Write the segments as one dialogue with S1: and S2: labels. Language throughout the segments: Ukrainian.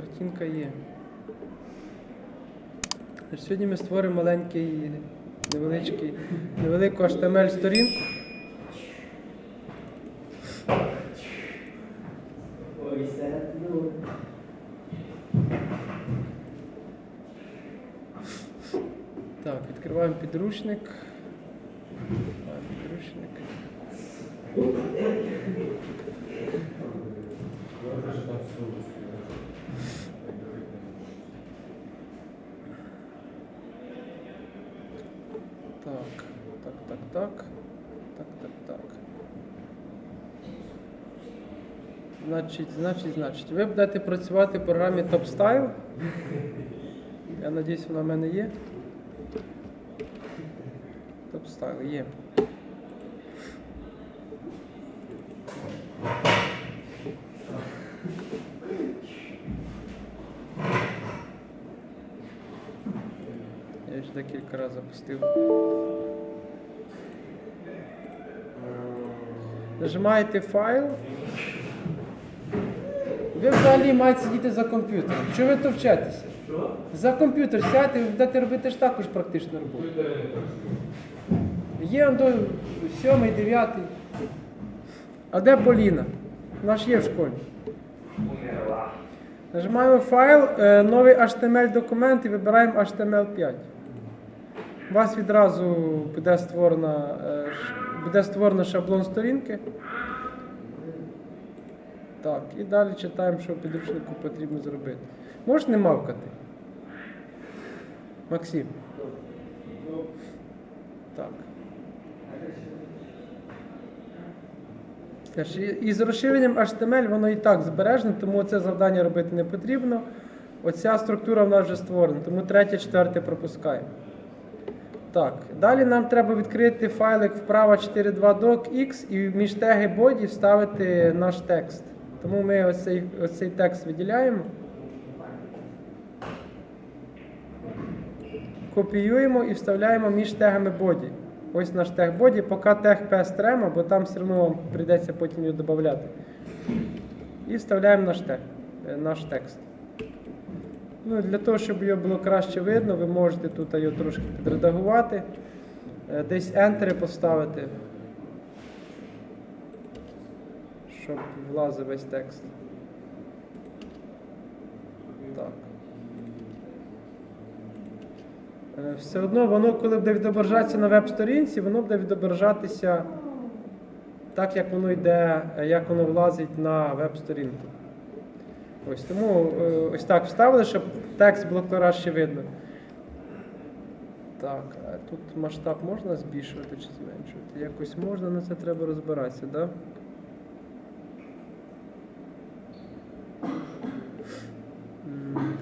S1: картинка є. Сьогодні ми створимо маленький, невеличкий, невелику HTML сторінку. Так, відкриваємо підручник. Відкриваємо підручник. Так, так, так, так. Так, так, так. Значить, значить, значить. Ви будете працювати в програмі TopStyle. Я надіюсь, вона в мене є. TopStyle є. Ж декілька разів запустив. Нажимаєте файл. Ви взагалі маєте сидіти за комп'ютером. Чого ви то вчитеся? За комп'ютер сядьте, ви будете робити ж також практичну роботу. Є до 7, 9. А де Поліна? Вона ж є в школі. Нажимаємо файл, е, новий HTML документ і вибираємо HTML5. У вас відразу буде створена, е, буде створено шаблон сторінки. Так, і далі читаємо, що підручнику потрібно зробити. Можеш не мавкати? Максим. Так. І з розширенням HTML воно і так збережено, тому це завдання робити не потрібно. Оця структура в нас вже створена, тому третє, четверте пропускаємо. Так, далі нам треба відкрити файлик вправо 42docx і між теги body вставити наш текст. Тому ми оцей, оцей текст виділяємо. Копіюємо і вставляємо між тегами body. Ось наш тег body, поки тег PS бо там все одно вам прийдеться потім його додати. І вставляємо наш тег, е, наш текст. Ну, для того, щоб його було краще видно, ви можете тут його трошки підредагувати, е, десь ентери поставити, щоб влазив весь текст. Так. Е, Все одно воно, коли буде відображатися на веб-сторінці, воно буде відображатися так, як воно йде, як воно влазить на веб-сторінку. Ось тому е, ось так вставили, щоб текст було краще видно. Так, а тут масштаб можна збільшувати чи зменшувати? Якось можна, але це треба розбиратися, так? Да?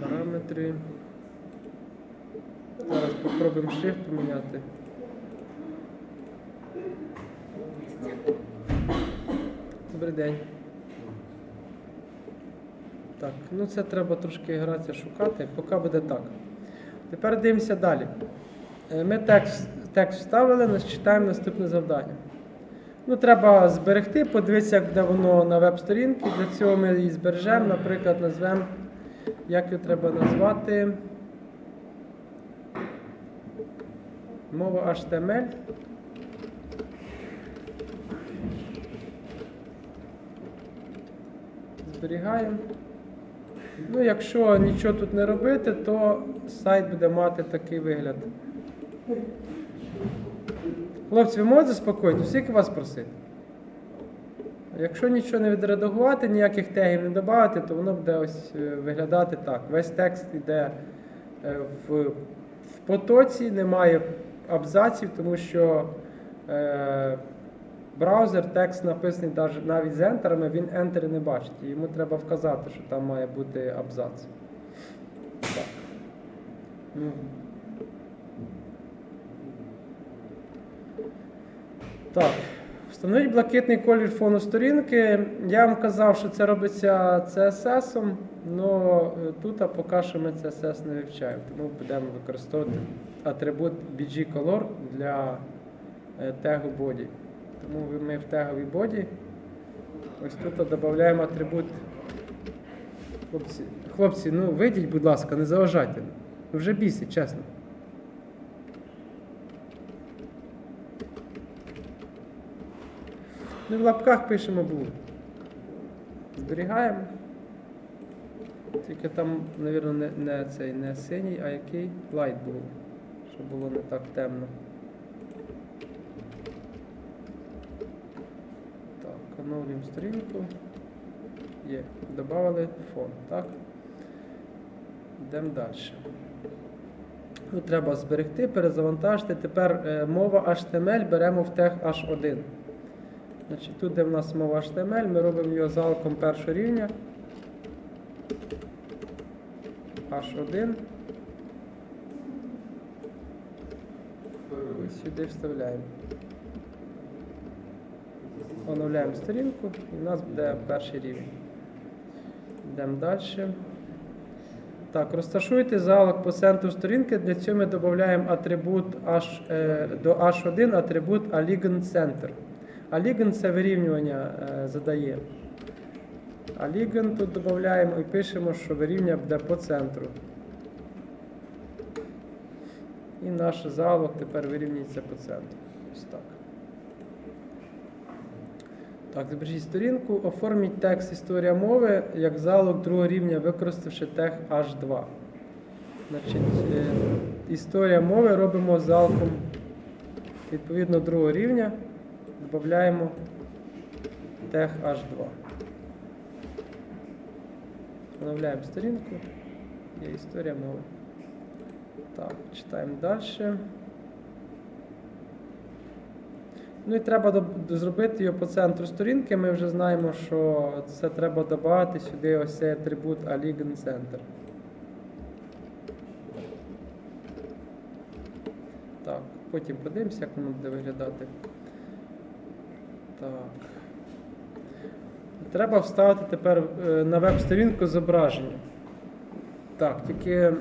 S1: Параметри. Зараз попробуємо шрифт поміняти. Добрий день. Так, ну це треба трошки гратися шукати, поки буде так. Тепер дивимося далі. Е, Ми текст, текст вставили, читаємо наступне завдання. Ну, треба зберегти, подивитися, де воно на веб-сторінці. Для цього ми її збережемо, наприклад, назвемо, як його треба назвати. Мова HTML. Зберігаємо. Ну, якщо нічого тут не робити, то сайт буде мати такий вигляд. Хлопці, ви можете заспокоїти? Скільки вас просити? Якщо нічого не відредагувати, ніяких тегів не додати, то воно буде ось е, виглядати так. Весь текст йде е, в, в потоці, немає абзаців, тому що е, браузер текст написаний навіть з ентерами, він ентери не бачить. І Йому треба вказати, що там має бути абзац. Так. Так. Встановіть блакитний колір фону сторінки. Я вам казав, що це робиться CSS, але тут поки що ми CSS не вивчаємо, тому будемо використовувати атрибут BG-Color для е, тегу body. Тому ми в теговій body. Ось тут додаємо атрибут. Хлопці, Хлопці, ну вийдіть, будь ласка, не заважайте. Ну, Вже бісить, чесно. Ну, в лапках пишемо blue. Зберігаємо. Тільки там, мабуть, не, не цей не синій, а який light blue, щоб було не так темно. Так, оновлюємо сторінку. Є. Добавили фон, так? Йдемо далі. Тут треба зберегти, перезавантажити. Тепер е, мова HTML беремо в тег H1. Значить, тут, де в нас мова HTML, ми робимо його залком першого рівня. H1. І сюди вставляємо. Оновляємо сторінку і в нас буде перший рівень. Йдемо далі. Так, розташуйте залог по центру сторінки. Для цього ми додаємо атрибут H, е, до H1 атрибут Aligned Center. Aligned це вирівнювання е, задає. Aligned тут додаємо і пишемо, що вирівнювання буде по центру. І наш залог тепер вирівнюється по центру. Ось так. Збережіть сторінку, оформіть текст історія мови як залог другого рівня, використавши тег H2. Значить, е, історія мови робимо залком відповідно другого рівня, додаємо тег H2. Оновляємо сторінку. Є історія мови. Так, читаємо далі. Ну і треба зробити його по центру сторінки. Ми вже знаємо, що це треба додати сюди ось цей атрибут Aligned Center. Так, потім подивимося, як воно буде виглядати. Так. Треба вставити тепер е, на веб-сторінку зображення. Так, тільки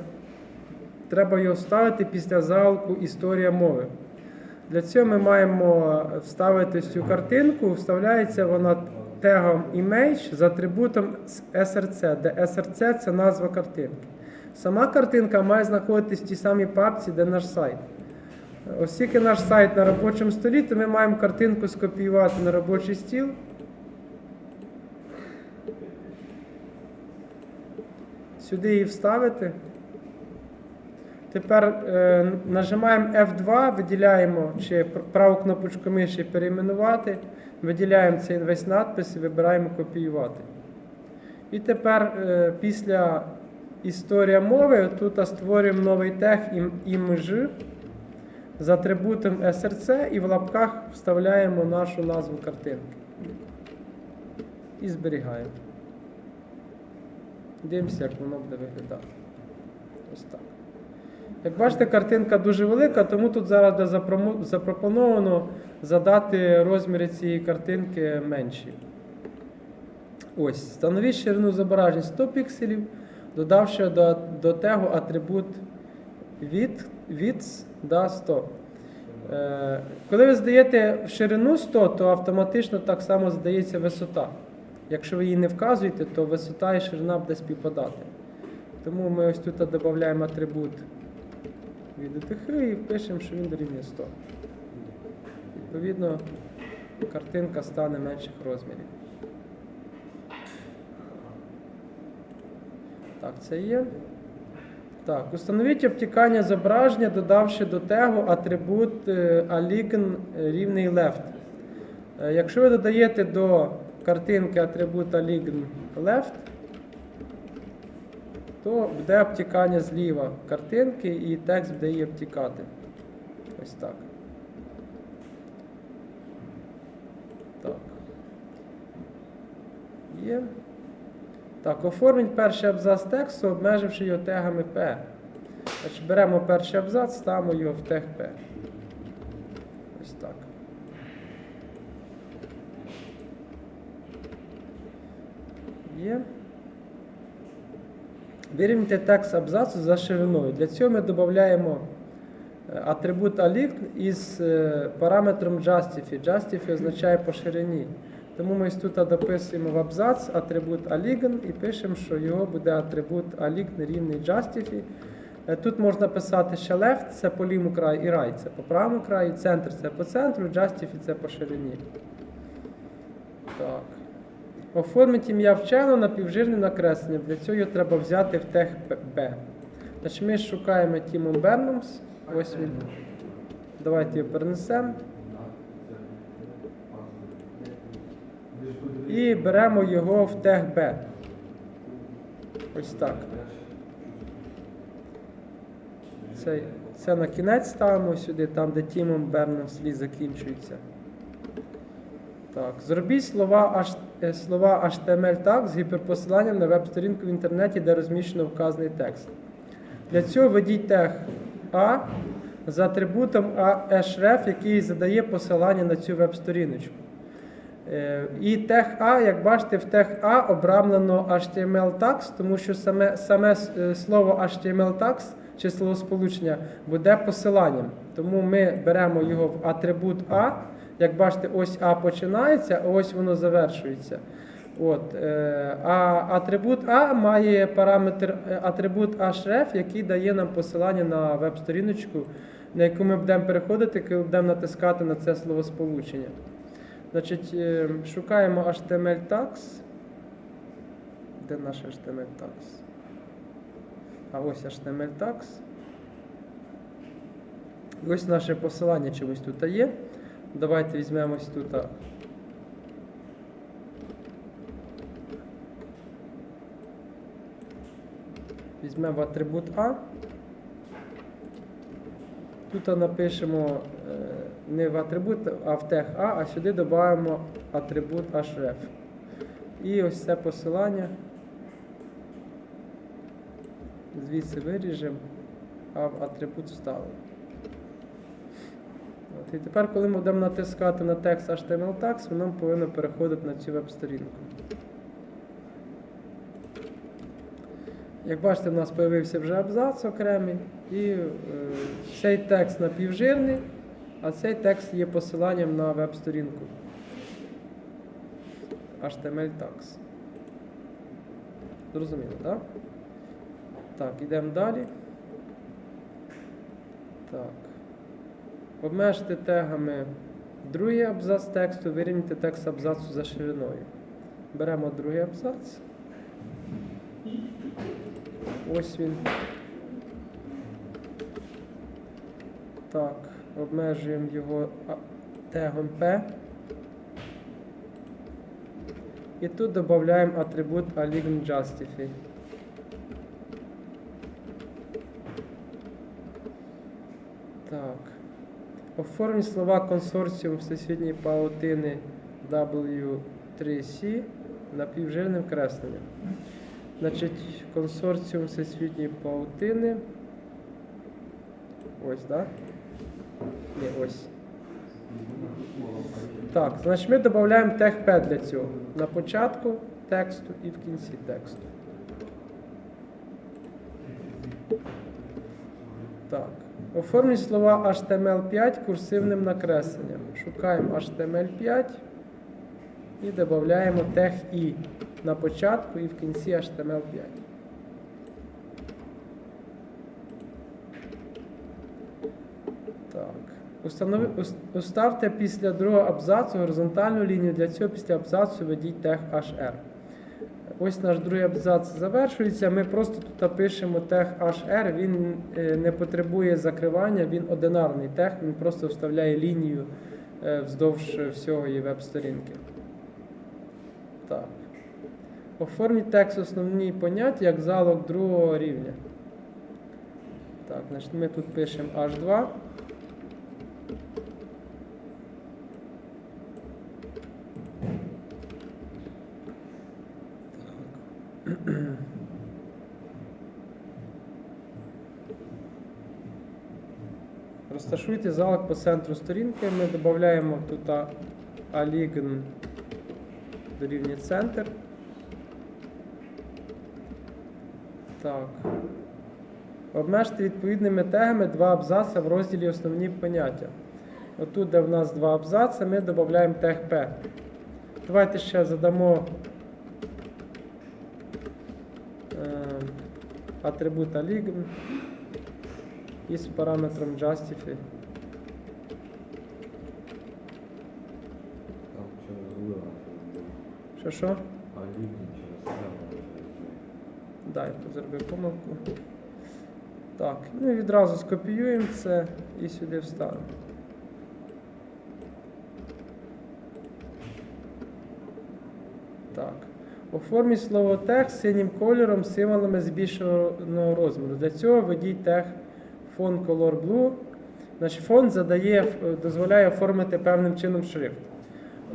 S1: треба його вставити після залку Історія мови. Для цього ми маємо вставити цю картинку, вставляється вона тегом image з атрибутом src, де src це назва картинки. Сама картинка має знаходитись в тій самій папці, де наш сайт. Оскільки наш сайт на робочому столі, то ми маємо картинку скопіювати на робочий стіл. Сюди її вставити. Тепер е, нажимаємо F2, виділяємо чи праву кнопочку миші перейменувати, виділяємо цей весь надпис і вибираємо копіювати. І тепер е, після історія мови тут створюємо новий тег ім- img з атрибутом src і в лапках вставляємо нашу назву картинки. І зберігаємо. Дивимося, як воно буде виглядати. Ось так. Як бачите, картинка дуже велика, тому тут зараз запропоновано задати розміри цієї картинки менші. Ось, встановіть ширину зображень 100 пікселів, додавши до, до тегу атрибут від, да, 100. Е, коли ви здаєте ширину 100, то автоматично так само здається висота. Якщо ви її не вказуєте, то висота і ширина буде співпадати. Тому ми ось тут додаємо атрибут від УТХ і пишемо, що він дорівнює 100. Відповідно, картинка стане менших розмірів. Так, це є. Так, установіть обтікання зображення, додавши до тегу атрибут е, рівний left. Е, Якщо ви додаєте до картинки атрибут align left, то буде обтікання зліва картинки і текст буде її обтікати. Ось так. Так. Є. Так, оформіть перший абзац тексту, обмеживши його тегами P. Значить, беремо перший абзац, ставимо його в тег P. Ось так. Є. Вирівняйте текст абзацу за шириною. Для цього ми додаємо е, атрибут aligned із е, параметром justify. Justify означає по ширині. Тому ми тут дописуємо в абзац атрибут aligen і пишемо, що його буде атрибут aligen рівний justify. Тут можна писати ще left, це по лівому краю, і right це по правому краю, центр це по центру, justify це по ширині. Так. Оформіть ім'я вченого на півжирне накреслення. Для цього треба взяти в тег Б. Значить, ми шукаємо Тімон Бернумс. Ось він. Давайте його перенесемо. І беремо його в тег Б. Ось так. Це, це на кінець ставимо сюди, там, де Тімон Бернумс слід закінчується. Так, зробіть слова, е, слова HTML так з гіперпосиланням на веб-сторінку в інтернеті, де розміщено вказаний текст. Для цього введіть тег A з атрибутом href, який задає посилання на цю веб-сторіночку. Е, І тег А, як бачите, в тег А обрамлено HTML tags, тому що саме, саме е, слово HTML tags чи словосполучення буде посиланням. Тому ми беремо його в атрибут А. Як бачите, ось А починається, а ось воно завершується. От, е, а атрибут А має параметр е, атрибут href, який дає нам посилання на веб-сторіночку, на яку ми будемо переходити, коли будемо натискати на це словосполучення. Значить, е, шукаємо HTML tags. Де наш HTML tags? А ось HTML tags. І ось наше посилання чомусь тут є. Давайте візьмемо ось тут. Візьмемо атрибут А. Тут напишемо е, не в атрибут, а в тег А, а сюди додаємо атрибут href. І ось це посилання. Звідси виріжемо, а в атрибут вставимо. І тепер, коли ми будемо натискати на текст HTML tags, воно повинно переходити на цю веб-сторінку. Як бачите, в нас з'явився вже абзац окремий, і е, цей текст напівжирний, а цей текст є посиланням на веб-сторінку. HTML tags. Зрозуміло, так? Так, йдемо далі. Так. Обмежте тегами другий абзац тексту, вирівняйте текст абзацу за шириною. Беремо другий абзац. Ось він. Так, обмежуємо його тегом P. І тут додаємо атрибут aligned justify. Так. Оформіть слова консорціум Всесвітньої паутини W3C напівжирним кресленням. Значить, консорціум Всесвітньої паутини. Ось, так? Ні, ось. Так, значить ми додаємо P для цього. На початку тексту і в кінці тексту. Так. Оформіть слова HTML5 курсивним накресленням. Шукаємо HTML5 і додаємо тег I на початку і в кінці HTML5. Так. Уставте після другого абзацу горизонтальну лінію. Для цього після абзацу введіть тег HR. Ось наш другий абзац завершується. Ми просто тут пишемо тег HR, він е, не потребує закривання, він одинарний тег, він просто вставляє лінію е, вздовж всього її веб-сторінки. Так. Оформіть текст основні поняття як залог другого рівня. Так, значить ми тут пишемо H2. Розташуйте залог по центру сторінки. Ми додаємо тут aligned дорівнює центр. Так. Обмежте відповідними тегами два абзаци в розділі Основні поняття. Отут, де в нас два абзаци, ми додаємо тег P. Давайте ще задамо е, атрибута lign із параметром justify.
S2: Там через вила.
S1: Що що?
S2: А лівні через прямо.
S1: Дай, тут зробив помилку. Так, ну і відразу скопіюємо це і сюди вставимо. Так. Оформіть слово текст синім кольором символами збільшеного розміру. Для цього введіть тег фон Color Blue. Значить, фон задає, дозволяє оформити певним чином шрифт.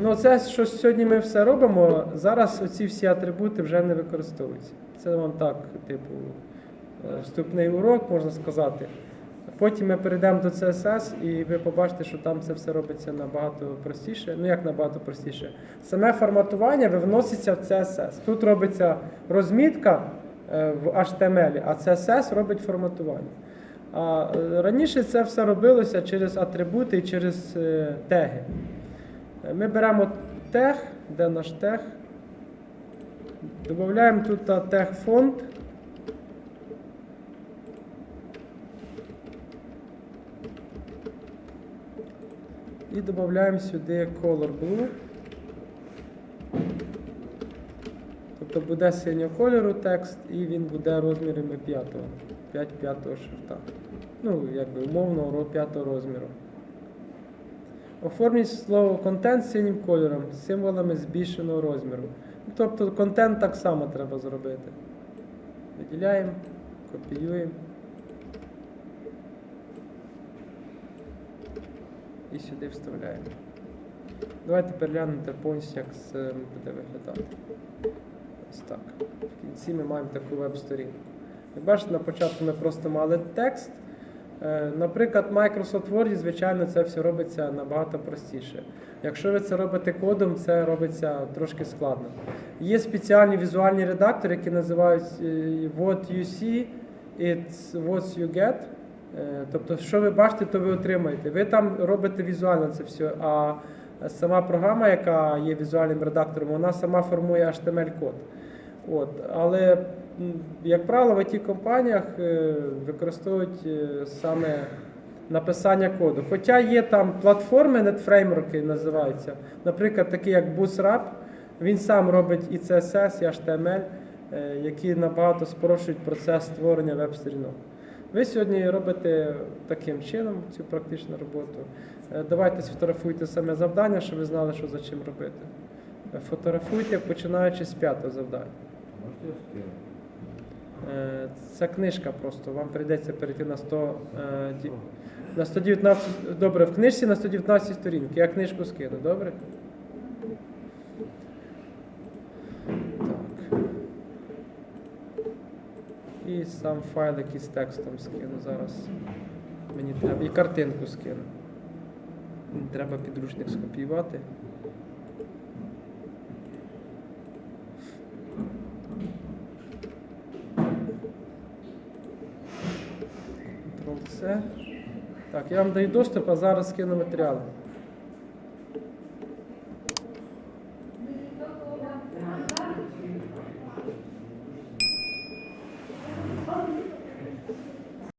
S1: Ну, це, що сьогодні ми все робимо, зараз оці всі атрибути вже не використовуються. Це вам так, типу, е, вступний урок, можна сказати. Потім ми перейдемо до CSS, і ви побачите, що там це все робиться набагато простіше. Ну як набагато простіше? Саме форматування вивноситься в CSS. Тут робиться розмітка е, в HTML, а CSS робить форматування. А е, раніше це все робилося через атрибути і через теги. Ми беремо тег, де наш тег. Додаємо тут а, тег фонд. І додаємо сюди color blue. Тобто буде синього кольору текст і він буде розмірами 5, 5 п'ятого шрифта. Ну, якби умовно ро- п'ятого розміру. Оформіть слово контент синім кольором з символами збільшеного розміру. Тобто контент так само треба зробити. Виділяємо, копіюємо. І сюди вставляємо. Давайте переглянемо повністю, як це буде виглядати. Ось так. В кінці ми маємо таку веб-сторінку. Як бачите, на початку ми просто мали текст. Е, Наприклад, Microsoft Word, звичайно, це все робиться набагато простіше. Якщо ви це робите кодом, це робиться трошки складно. Є спеціальні візуальні редактори, які називають е, What you see, it's what you get. Е, Тобто, що ви бачите, то ви отримаєте. Ви там робите візуально це все, а сама програма, яка є візуальним редактором, вона сама формує HTML-код. От. Але, як правило, в it компаніях е, використовують е, саме написання коду. Хоча є там платформи, нетфреймворки називаються, наприклад, такі як Bootstrap, він сам робить і CSS, і HTML, е, які набагато спрощують процес створення веб-сторінок. Ви сьогодні робите таким чином цю практичну роботу. Давайте сфотографуйте саме завдання, щоб ви знали, що за чим робити. Фотографуйте, починаючи з п'ятого завдання.
S2: Можете
S1: Це книжка просто. Вам прийдеться перейти на 100, е, на 119. Добре, в книжці на 119 сторінки. Я книжку скину, добре? Так. І сам файл якийсь з текстом скину зараз. Мені треба. І картинку скину. Треба підручник скопіювати. Ctrl-C. Так, я вам даю доступ, а зараз скину матеріали.